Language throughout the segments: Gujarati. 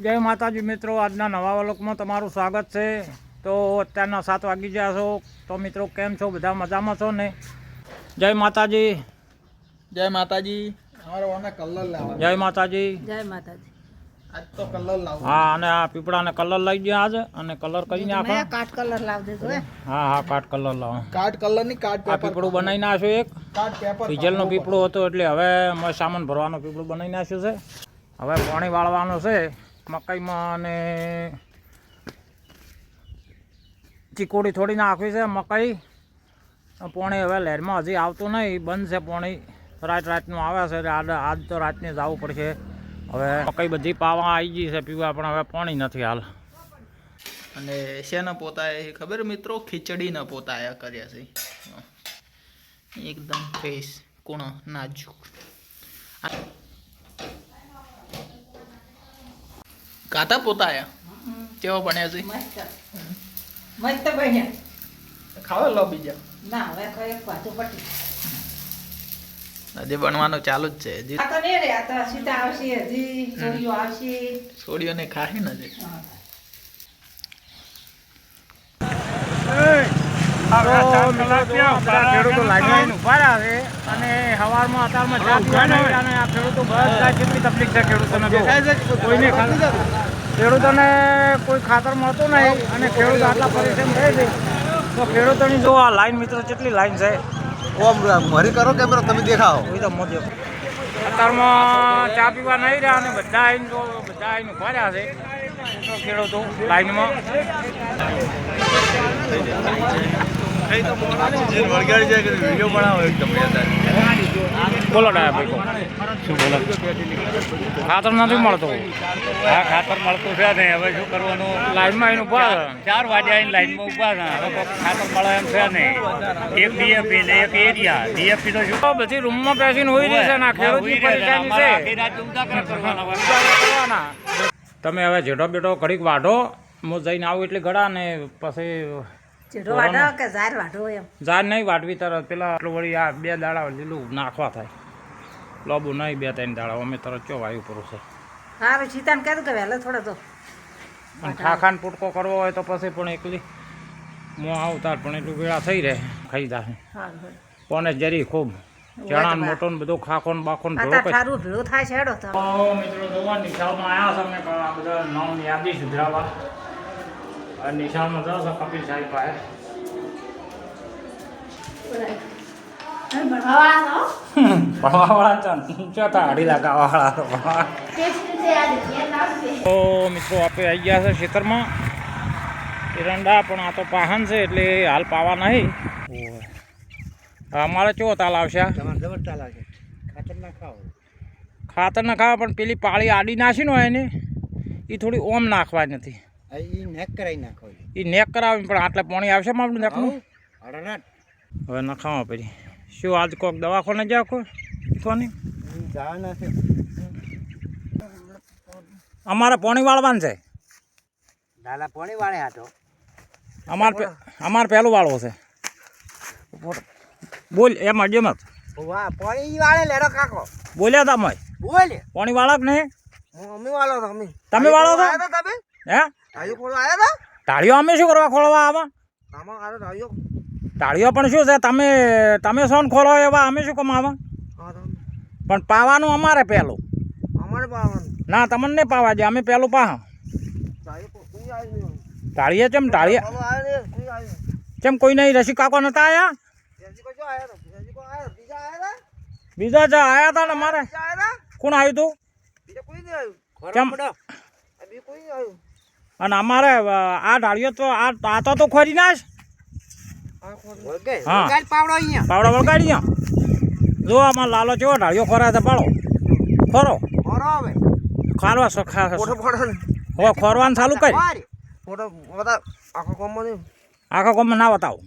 જય માતાજી મિત્રો આજના નવા વલોકમાં તમારું સ્વાગત છે. તો અત્યારના સાત વાગી ગયા છો. તો મિત્રો કેમ છો? બધા મજામાં છો ને? જય માતાજી. જય માતાજી. જય માતાજી. જય માતાજી. આજ તો કલર લાવવા હા અને આ પીપળાને કલર લઈ ગયા આજે અને કલર કરીને આપણે કાટ કલર લાવી હા. હા કાટ કલર લાવો. કાટ કલરની કાટ આ પેપર પીપળું બનાવી નાખ્યો એક. પેપર ડીઝલનું પીપળું હતું એટલે હવે સામાન ભરવાનું પીપળું બનાવી નાખ્યું છે. હવે પાણી વાળવાનું છે. મકાઈમાં અને ચીકોડી થોડી નાખવી છે મકાઈ. પોણી હવે લહેરમાં હજી આવતું નહીં, બંધ છે પોણી. રાત રાતનું આવે છે આજ આજ તો રાતને જવું પડશે. હવે મકાઈ બધી પાવા આવી ગઈ છે પીવા, પણ હવે પાણી નથી હાલ. અને શેના પોતાએ, ખબર મિત્રો? ખીચડીના પોતાએ કર્યા છે. એકદમ ફ્રેશ કુણો, નાજુક. કાતા પોતા આયા? કેવો બન્યા છે મસ્ત. મસ્ત બન્યા ખાવા લો બીજા. ના હવે કોઈ એક પાછું પટી હજી બનવાનું ચાલુ જ છે હજી. તો નહીં રે આ તો સીતા આવશે હજી છોડીઓ આવશે. છોડીઓને ખાહી નથી ખેડૂતો લાઈનમાં ઊભા છે અને સવારમાં અત્યારમાં ચા પીવા નહીં અને આ ખેડૂતો બધા કેટલી તકલીફ છે ખેડૂતોને કોઈને ખેડૂતોને કોઈ ખાતર મળતું નહીં અને ખેડૂત આટલા પરિશ્રમ રહે છે. તો ખેડૂતોની જો આ લાઈન મિત્રો કેટલી લાઈન છે? મરી કરો કેમેરો તમે દેખાઓ તો મોજો અત્યારમાં ચા પીવા નહીં રહ્યા અને બધા આવીને જો બધા આવીને ઊભા રહ્યા છે. ખેડૂતો લાઈનમાં. બોલો ડાયા ભાઈ શું બોલો? ખાતર નથી મળતું. હા ખાતર મળતું છે ને હવે શું કરવાનું? લાઈનમાં આવીને ઊભા ચાર વાગે આવીને લાઈનમાં છે હવે ખાતર મળે એમ છે નહીં એક ડીએપી ને એક એરિયા. ડીએપી તો શું? બધી રૂમમાં બેસીને હોઈ રહી છે ને ખેડૂતની પરેશાની છે. આખી રાત કરવાના હોય. તમે હવે જેટો બેટો ઘડીક વાઢો. હું જઈને આવું એટલે ગળા ને પછી ચીડો વાઢો કે ઝાર વાઢો એમ? જાર નહીં વાટવી તરત પેલા આટલું વળી આ બે દાડા લીલું નાખવા થાય. લોબુ નહીં બે ત્રણ દાડા અમે તરત ચો વાયુ પૂરું છે? સારું સીતાને કહેતું કે વહેલો થોડો તો. અને ખાખાન પૂટકો કરવો હોય તો પછી પણ એકલી આવતાર પણ એટલું વેળા થઈ રહે ખાઈ દા કોને જરી ખૂબ. ચણા ને મોટો ને બધું ખાખો ને બાખો ને ભેળો થાય છે હેડો તો તો મિત્રો જોવા નિશાળમાં આવ્યા છે અમને બધા નામની યાદી સુધરાવા. અને નિશાળમાં જાઓ છો કપિલ સાહેબ પાસે. ભણવાવાળા છે ચોથા અઢી લાખાવાળા તો તો મિત્રો આપણે આવી ગયા છે ખેતરમાં. એરંડા પણ આ તો પાહન છે એટલે હાલ પાવા નહીં. અમારે કેવો તાલ આવશે? આ? ખાતર ના ખાઓ. ખાતર ના ખાવા પણ પેલી પાળી આડી નાખી ને હોય એને એ થોડી ઓમ નાખવા નથી એ નેક કરાવી નાખો એ નેક કરાવી પણ આટલે પાણી આવશે આપણું નેકનું અડરાટ હવે નખાવા પડી. શું આજ કોક દવાખાને જાવ કોઈ? કોની જા નથી અમારે પોણી વાળવાનું છે. દાદા પોણી વાળે હાટો અમાર અમાર પહેલું વાળવો છે. બોલ એમ અડ્યમ મત વાહ પોણી વાળે લેડો કાકો. બોલ્યા તમે. બોલે. પાણી વાળા નહીં? હું વાળો તો તમે વાળો છો? તમે? હે? ઢાળીઓ ખોલો આયા તા? ટાળીઓ અમે શું કરવા ખોલવા આવા? આમાં આરો ટાળીઓ પણ શું છે તમે તમે સોન ખોલો એવા અમે શું કમાવા? પણ પાવાનું અમારે પહેલું અમારે પાવાનું. ના તમને નહીં પાવા દે અમે પહેલું પાહ. તાળીએ ચમ કોઈ ચમ કોઈ નહીં રસી કાકો નતા આયા? બેસી કો આયા તો બેસી કો આયા બીજા આયા તા? આયા હતા ને મારે કોણ આવ્યું તું? બીજા કોઈ ચમ કોઈ નહીં આવ્યું અને અમારે આ ડાળીઓ તો આ આ તો ખોરી નાશ હા. પાવડો વળગાડી જો આમાં લાલો ચેવો ઢાળીઓ ખોરા છે પાડો. ખોરો. ખારવા સો ખા હવે ખોરવાનું ચાલુ કઈ આખો કોમ ના. બતાવો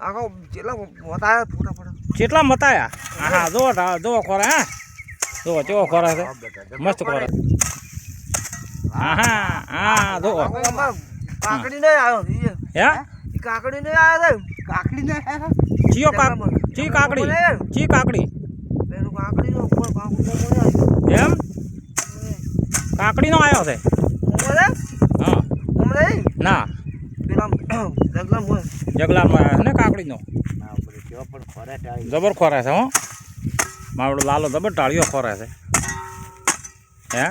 આખો જેટલા બતાયા ફોટા ફોટો. કેટલા મતાયા. હા જો જો ખોરા હા. જો ચેવો ખોરા છે. મસ્ત ખોરા હા હા હા જો. કાકડી નહીં આવ્યો હે? કાકડી નહીં આવ્યો કાકડી નહીં આવ્યો. ચિયો કાક ચી કાકડી? ચી કાકડી? પેલું કાકડી નો ઉપર કાકડી નો એમ? કાકડીનો આવ્યો છે? ના. પેલા જગલામ ને કાકડીનો? જબર ખોરે છે હો. મારો લાલો જબર ટાળીઓ ખોરે છે. હે?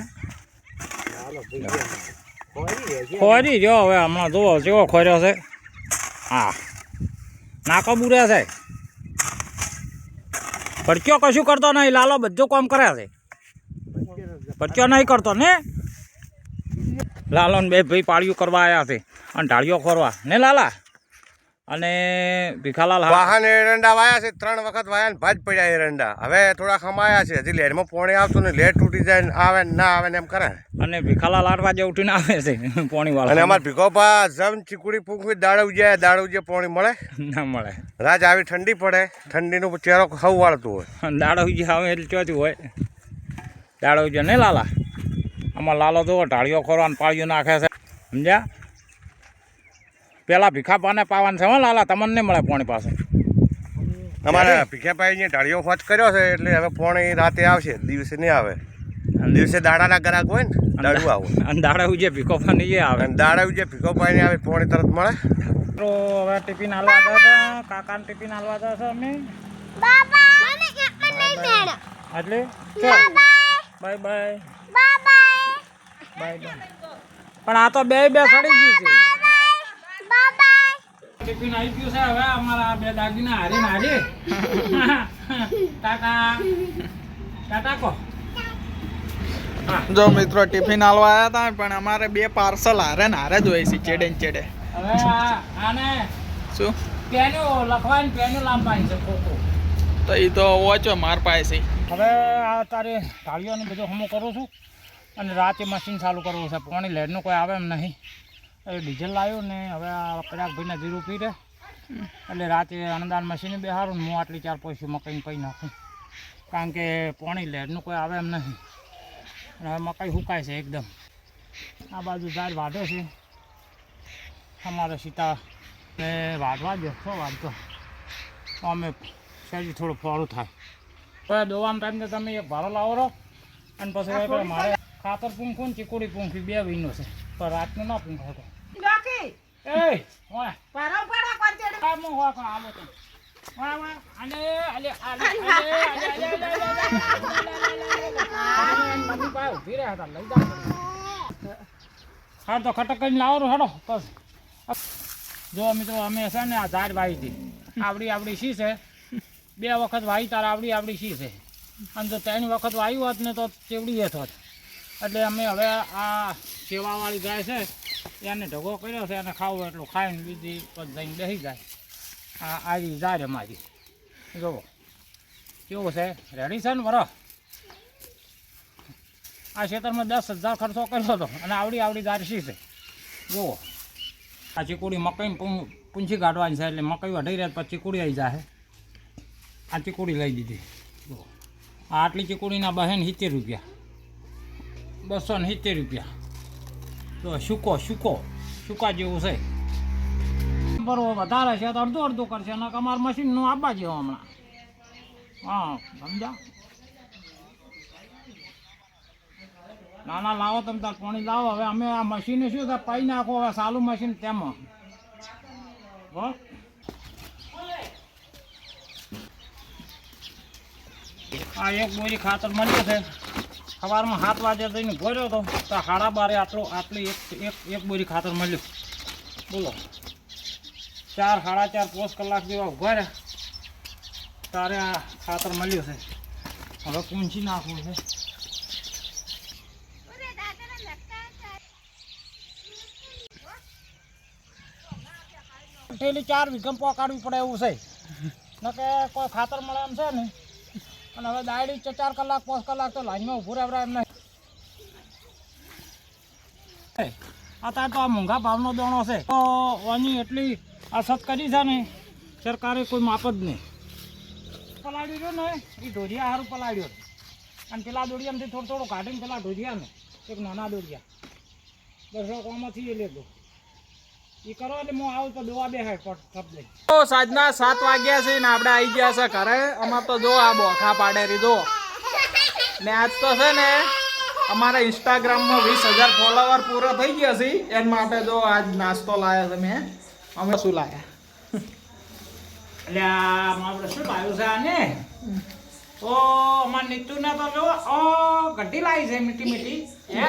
ખોરી જો હવે હમણાં જુઓ, કેવો ખોર્યો છે. હા. નાકો બુરે છે. પરચ્યો કશું કરતો નહીં, લાલો બધું કામ કરે છે. પરચ્યો નહીં કરતો ને? લાલો ને બે ભાઈ પાળીઓ કરવા આવ્યા છે. અને ઢાળીઓ ખોરવા. ને લાલા? અને ભીખાલાલ વાહન એરંડા વાયા છે ત્રણ વખત વાયા ને ભાજ પડ્યા એરંડા. હવે થોડા ખમાયા છે. હજી લેરમાં પોણી આવતું ને લેટ તૂટી જાય ને આવે ને ના આવે ને એમ કરે. અને ભીખાલાલ આઠ વાગે ઉઠીને આવે છે પોણી અને અમારે ભીખોભા જમ ચીકુડી ફૂંકવી દાડવ જાય દાડવ જે પોણી મળે. ના મળે. રાજ આવી ઠંડી પડે. ઠંડીનું ચહેરો ખવ વાળતું હોય. દાળ જે આવે એટલે ચોથી હોય. દાળ જે નહીં લાલા? આમાં લાલો તો ઢાળીઓ ખોરવાનું પાળીઓ નાખે છે. સમજ્યા? પેલા ભીખાપાને પાવાનું છે હો લાલા તમને નહીં મળે પોણી પાસે અમારે ભીખાભાઈ જે ઢાળીઓ ફોચ કર્યો છે એટલે હવે પોણી રાતે આવશે દિવસે નહીં આવે. દિવસે દાડાના ગ્રાહક હોય ને દાડું આવું. અને દાડો જે ભીખોપા નહીં આવે. અને દાડા જે ભીખો પાણી આવે પોણી તરત મળે. તો હવે ટિફિન હાલવા જાય છે કાકાને ટિફિન હાલવા જાય છે અમે? એટલે? ચાલ. Bye bye. Bye bye. પણ આ તો બે બે સડી ગઈ છે. ટિફિન આવી ગયું છે હવે અમારા બે દાગીના હારી ને હારી ટાટા. ટાટા કો જો મિત્રો ટિફિન હાલવા આવ્યા હતા પણ અમારે બે પાર્સલ હારે ને હારે જ હોય છે ચેડે ને ચેડે. હવે આને શું? પેનું લખવાની પેનો લાંબાઈ છે તો એ તો ઓછો માર પાસે હવે આ તારે ઢાળીઓને બધું હમો કરું છું અને રાતે મશીન ચાલુ કરવું છે પાણી લેડનું કોઈ આવે એમ નહીં. ડીઝલ લાવ્યું ને હવે આ પરાગભાઈને જીરું પી રહે એટલે રાતે અણદાન મશીને બેહારું ને હું આટલી ચાર પૈસા મકાઈને કહી નાખું. કારણ કે પાણી લેડનું કોઈ આવે એમ નહીં. અને હવે મકાઈ સુકાય છે એકદમ. આ બાજુ ઝાડ વાઢે છે. અમારે સીતા ને વાઢવા દે શું વાઢતો? અમે સહેજ થોડું ફોરું થાય. હવે દોવાનો ટાઈમ તો તમે એક ભાડો લાવો રહો. અને પછી મારે ખાતર પૂંખું ને ચીકુડી પૂંખી બે વિનો છે. પણ રાતનું ના પૂંખો તો એ ઓય પારો પારો કોચેડ તો અને લઈ જા હા તો ખટક કરીને લાવો રો હડો બસ જો મિત્રો અમે છે ને આ ઝાડ વાવી હતી આપડી આપડી શી છે બે વખત વાવી તાર આપડી આપડી શી છે અને જો ત્રણ વખત વાવી હોત ને તો ચેવડી એ હોત એટલે અમે હવે આ સેવાવાળી ગાય છે એને ઢગો કર્યો છે એને ખાવું એટલું ખાઈને બીજી પછી જઈને બેસી જાય. આ આવી જાય અમારી જુઓ. કેવું છે? રેડી છે ને બરો? આ ખેતરમાં દસ હજાર ખર્ચો કર્યો હતો અને આવડી આવડી શી છે? જુઓ. આ ચીકુડી મકાઈ પૂંછી કાઢવાની છે એટલે મકાઈ વઢાઈ રહ્યા પછી ચીકુડી આવી જાય આ ચીકુડી લઈ દીધી જુઓ. આ આટલી ચીકુડીના બહેન સિત્તેર રૂપિયા. બસો ને સિત્તેર રૂપિયા. તો સૂકો સૂકો સૂકા જેવું છે. બરોબર, વધારે છે તો અડધું અડધું કરશે અને અમારા મશીનનું આપવા જેવો હમણાં. હા સમજા ના ના લાવો તમે તાર પાણી લાવો. હવે અમે આ મશીને શું થાય? પાઈ નાખો હવે સાલું મશીન તેમાં. હો? આ એક બોરી ખાતર મળ્યું છે. સવારમાં સાત વાગે જઈને ભર્યો હતો તો સાડા બારે આટલો આટલી એક એક એક બોરી ખાતર મળ્યું. બોલો. ચાર સાડા ચાર પાંચ કલાક જેવા ઊભા તારે આ ખાતર મળ્યું છે. હવે પૂંછી નાખવું છે. થેલી ચાર વીઘમ પોકાડવી પડે એવું છે. નકે કોઈ ખાતર મળે એમ છે ને? અને હવે દાડી ચાર કલાક, પાંચ કલાક તો લાઈનમાં ઊભું રહેવરા એમને. અત્યારે તો આ મોંઘા ભાવનો દોણો છે. તો આની એટલી અસત કરી છે ને, સરકારે કોઈ માપ જ નહીં. પલાળ્યું રહ્યો ને, એ ઢોરિયા સારું પલાળ્યો. અને પેલા દોડિયામાંથી થોડું થોડું કાઢીને પેલા ઢોરિયાને, એક નાના દોડિયા બસો કોમાંથી એ લેતો એ કરો એટલે હું આવું તો સાંજના સાત વાગ્યા છે ને આપણે આવી ગયા છે ઘરે. અમાર તો જો આ બોખા પાડેરી જો. ને આજ તો છે ને અમારા ઇન્સ્ટાગ્રામમાં વીસ હજાર ફોલોવર પૂરા થઈ ગયા છે. એના માટે જો આજ નાસ્તો લાયા છે મેં. અમે શું લાયા? એટલે આપણે શું લાવ્યું છે આને? ઓ અમારા નીતુને તો જો ઓ ગઢી લાવી છે મીઠી મીઠી. હે?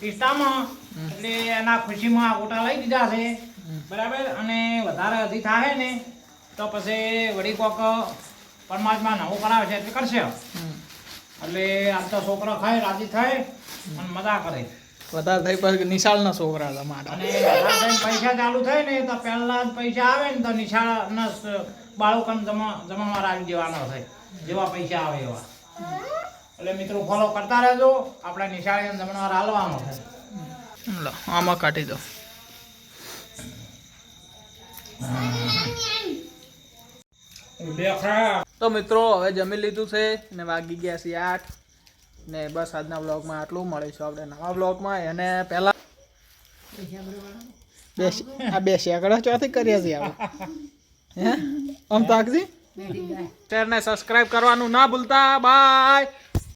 પિસ્તામાં એટલે એના ખુશીમાં આ ગોટા લઈ દીધા છે. બરાબર? અને વધારે હજી થાય ને તો પછી વળી કોક પરમાત્મા નવું કરાવે છે એટલે કરશે. એટલે આજ તો છોકરો ખાય રાજી થાય અને મજા કરે. વધારે થઈ પછી નિશાળના છોકરા તમારા અને પૈસા ચાલુ થાય ને તો પહેલા જ પૈસા આવે ને તો નિશાળના બાળકોને જમા જમણવાર આવી દેવાનો થાય જેવા પૈસા આવે એવા. એટલે મિત્રો ફોલો કરતા રહેજો. આપણે નિશાળે જમણવાર હાલવાનો છે. લો આમાં કાઢી દો તો મિત્રો હવે જમી લીધું છે ને વાગી ગયા છે આઠ. ને બસ આજના બ્લોગમાં આટલું. મળીશું આપણે નવા બ્લોગમાં એને પહેલાં બે આ બે શેકડા ચોથી કર્યા છીએ આપણે. હે? આમ તો ચેનલને સબસ્ક્રાઇબ કરવાનું ના ભૂલતા. બાય